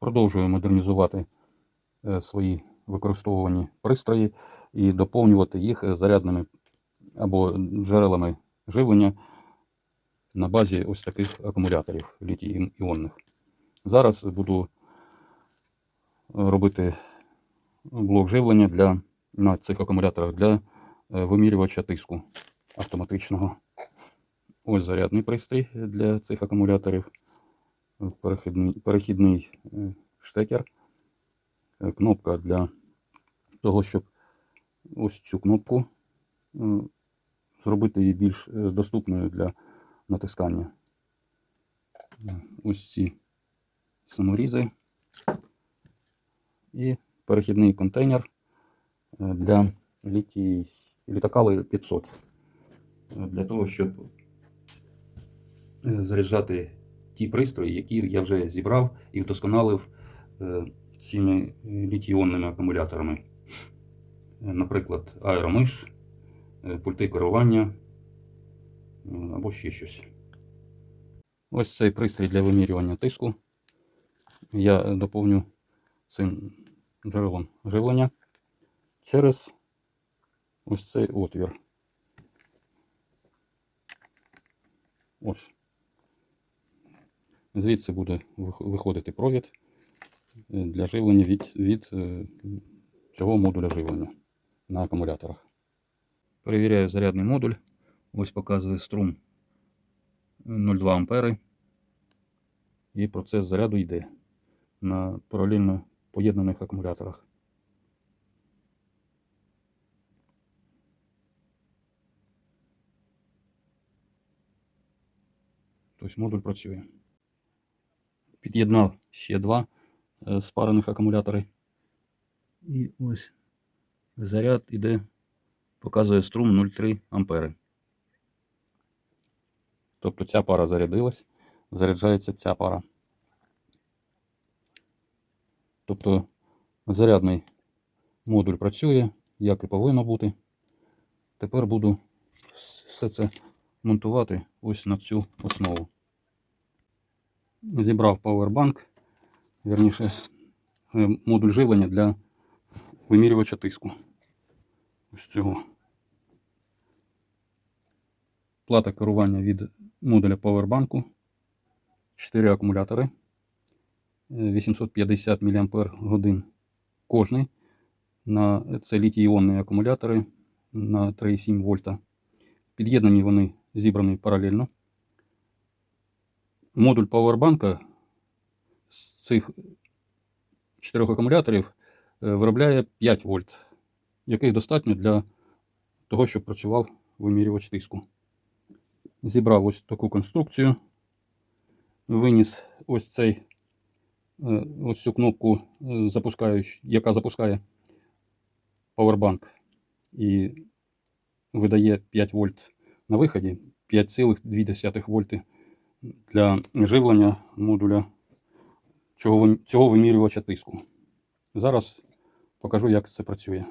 Продовжую модернізувати е, свої використовувані пристрої і доповнювати їх е, зарядними або джерелами живлення на базі ось таких акумуляторів літій іонних. Зараз буду робити блок живлення для, на цих акумуляторах для е, вимірювача тиску автоматичного. Ось зарядний пристрій для цих акумуляторів. Перехідний, перехідний е, штекер. Е, Кнопка для того, щоб ось цю кнопку е, зробити її більш доступною для натискання. Ось ці саморізи і перехідний контейнер для літій літакали 500 е, для того, щоб заряджати ті пристрої, які я вже зібрав і вдосконалив е, цими літій-іонними акумуляторами. Наприклад, аеромиш, е, пульти керування е, або ще щось. Ось цей пристрій для вимірювання тиску. Я доповню цим джерелом живлення через ось цей отвір. Ось. Звідси буде виходити провід е, для живлення від, від е, цього модуля живлення на акумуляторах. Перевіряю зарядний модуль. Ось показує струм 0,2 ампери. І процес заряду йде на паралельно поєднаних акумуляторах. Тобто модуль працює. Під'єднав ще два е, спарених акумулятори. І ось заряд іде, показує струм 0,3 ампери. Тобто ця пара зарядилась, заряджається ця пара. Тобто зарядний модуль працює, як і повинно бути. Тепер буду все це монтувати ось на цю основу. Зібрав павербанк, вірніше, е, модуль живлення для вимірювача тиску. Ось цього. Плата керування від модуля павербанку. 4 акумулятори. е, 850 мАч кожний. На це літій-іонні акумулятори на 3,7 вольта. Під'єднані вони зібрані паралельно. Модуль павербанка з цих чотирьох акумуляторів е, виробляє 5 вольт, яких достатньо для того, щоб працював вимірювач тиску. Зібрав ось таку конструкцію, виніс ось цей е, ось цю кнопку, е, яка запускає Powerbank і видає 5 вольт на виході, 5,2 вольти для живлення модуля цього, вимірювача тиску. Зараз покажу, як це працює.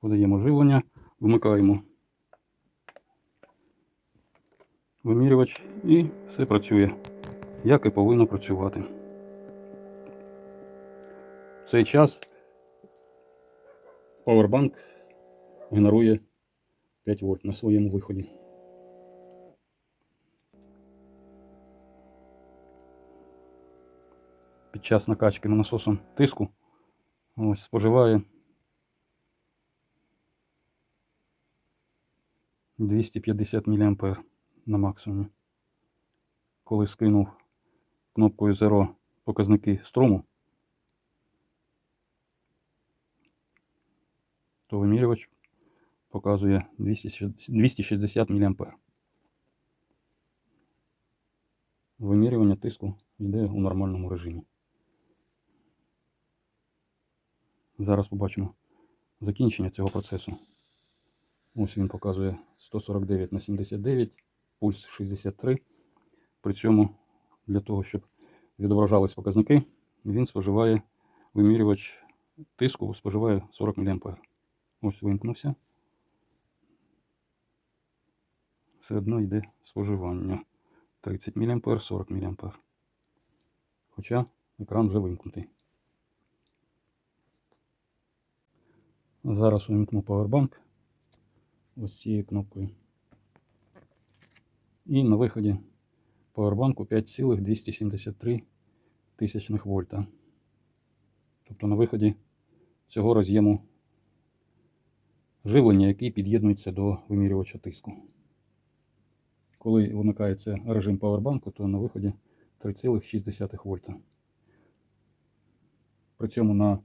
Подаємо живлення, вмикаємо вимірювач і все працює, як і повинно працювати. В цей час Powerbank генерує 5 вольт на своєму виході. Під час накачки насосом тиску ось, споживає 250 мА на максимумі. Коли скинув кнопкою Zero показники струму, то вимірювач показує 260 260 мА. Вимірювання тиску йде у нормальному режимі. Зараз побачимо закінчення цього процесу. Ось він показує 149 на 79, пульс 63. При цьому для того, щоб відображались показники, він споживає вимірювач тиску, споживає 40 мА. Ось вимкнувся. Все одно йде споживання. 30 мА, 40 мА. Хоча екран вже вимкнутий. Зараз увімкну павербанк ось цією кнопкою. І на виході павербанку 5,273 тисячних вольта. Тобто на виході цього роз'єму живлення, який під'єднується до вимірювача тиску. Коли вимикається режим павербанку, то на виході 3,6 вольта. При цьому на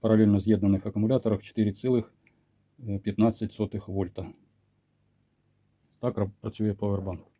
паралельно з'єднаних акумуляторах 4,15 вольта. Так працює павербанк.